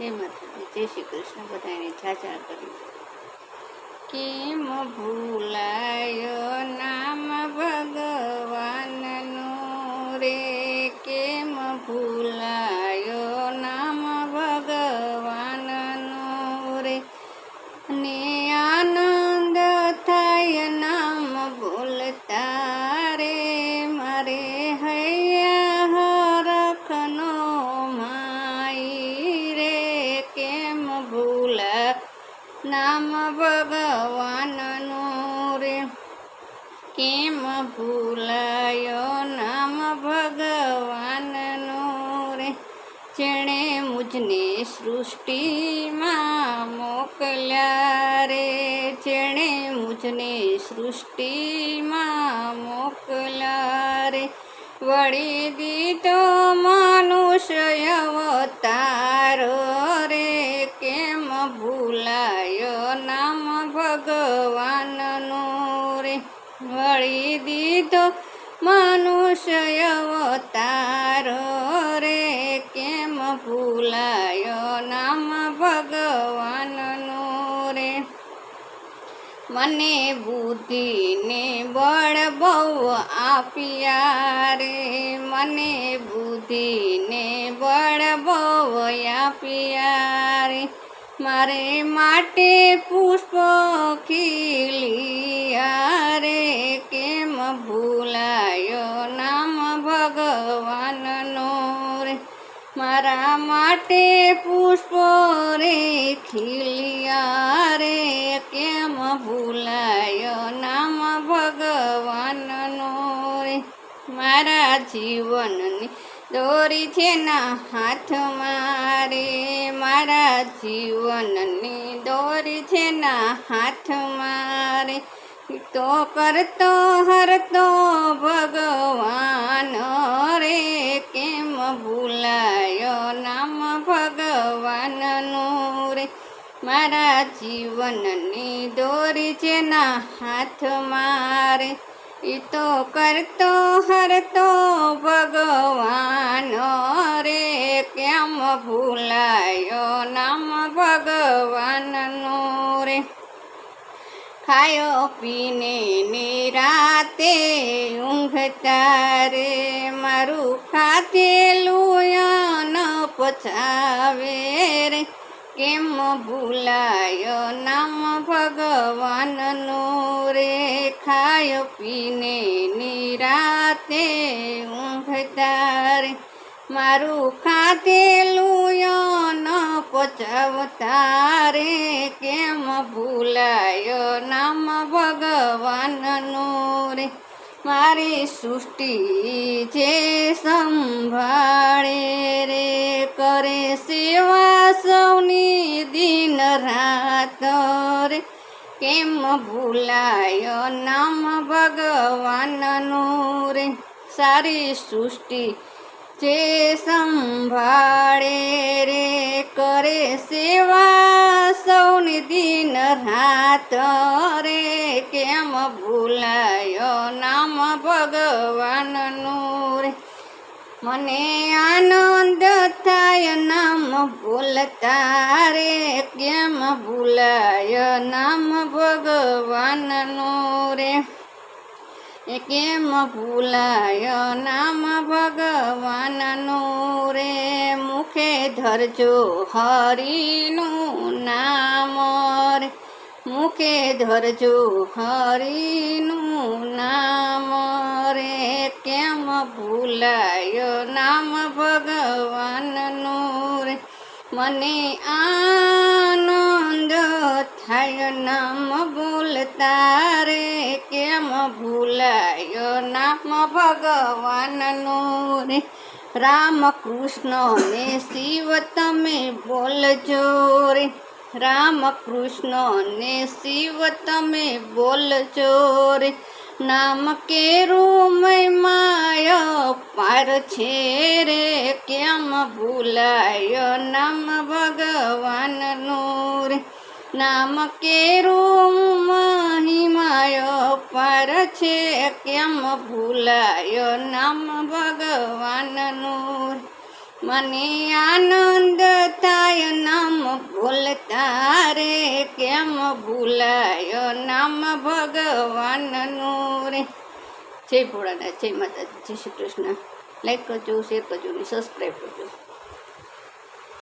જય માતાજી શ્રી કૃષ્ણ બધાને જાજા કરી કેમ ભૂલાયો નામ ભગવાનનું રે? કેમ ભૂલાયો નામ ભગવાનનું રે. કેમ ભૂલાયો નામ ભગવાનનું રે? જેણે મુજને સૃષ્ટિમાં મોકલ્યા રે. જેણે મુજને સૃષ્ટિમાં મોકલ્યા રે. વળી દીધો મનુષ્ય દીધો મનુષ્ય અવતારો રે કેમ ભૂલાયો નામ ભગવાનનું રે મને બુદ્ધિને બળ બહુ આપ્યા રે મને બુદ્ધિને બળ બહુ આપ્યા રે મારે માટે પુષ્પ ખીલિયા રે, કેમ ભૂલાયો નામ ભગવાનનો રે? મારા માટે પુષ્પ રે, ખીલિયા રે, કેમ ભૂલાયો નામ ભગવાનનો રે? મારા જીવનની દોરી છે ના હાથ મારે મારા જીવનની દોરી છે ના હાથ મારે. તો કરતો હરતો ભગવાન રે કેમ ભૂલાયો નામ ભગવાનનું રે? મારા જીવનની દોરી છે ના હાથ રે ઈ તો કરતો હરતો ભગવાન. રે કેમ ભૂલાયો નામ ભગવાનનું રે? ખાયો પીને નિરાતે ઊંઘતા રે. મારું ખાધેલું ન પછાવે રે. કેમ ભૂલાયો નામ ભગવાનનું રે? ખાયો, પીને નિરાતે ઊંઘતા રે મારું ખાધેલું ન પચાવતા રે કેમ ભૂલાયો નામ ભગવાનનું રે? મારી સૃષ્ટિ જે સંભાળે રે, કરે સેવા સૌની દિન રાત રે. કેમ ભૂલાયો નામ ભગવાનનું રે? સારી સૃષ્ટિ જે સંભાળે રે, કરે સેવા સૌની દિન રાત. રે કેમ ભૂલાયો નામ ભગવાનનું રે? મને આનંદ થાય, નામ ભૂલતા રે, કેમ ભૂલાય? નામ ભગવાનનું રે. કેમ ભૂલાય? નામ ભગવાનનું રે. મુખે ધરજો હરિનું નામ રે. મુખે ધરજો હરિનું નામ કેમ ભૂલાયો, નામ ભગવાનનું રે મને આનંદ થાય, નામ બોલતા રે. કેમ ભૂલાયો, નામ ભગવાનનું રે રામ કૃષ્ણ, ને શિવ તમે બોલજો રે. રામ કૃષ્ણ, ને શિવ તમે બોલજો રે. નામ કેરું માય પાર છે રે, કેમ ભૂલાય નામ ભગવાનનું રે નામ કેરું મહિમાય પાર છે, કેમ ભૂલાય નામ ભગવાનનું રે મને આનંદ થાય, નામ ભૂલતા રે કેમ ભૂલાયો નામ ભગવાનનું રે? જય ભોળાનાથ, જય માતાજી, જય શ્રી કૃષ્ણ. લાઈક કરજો શેર કરજો અને સબસ્ક્રાઈબ કરજો.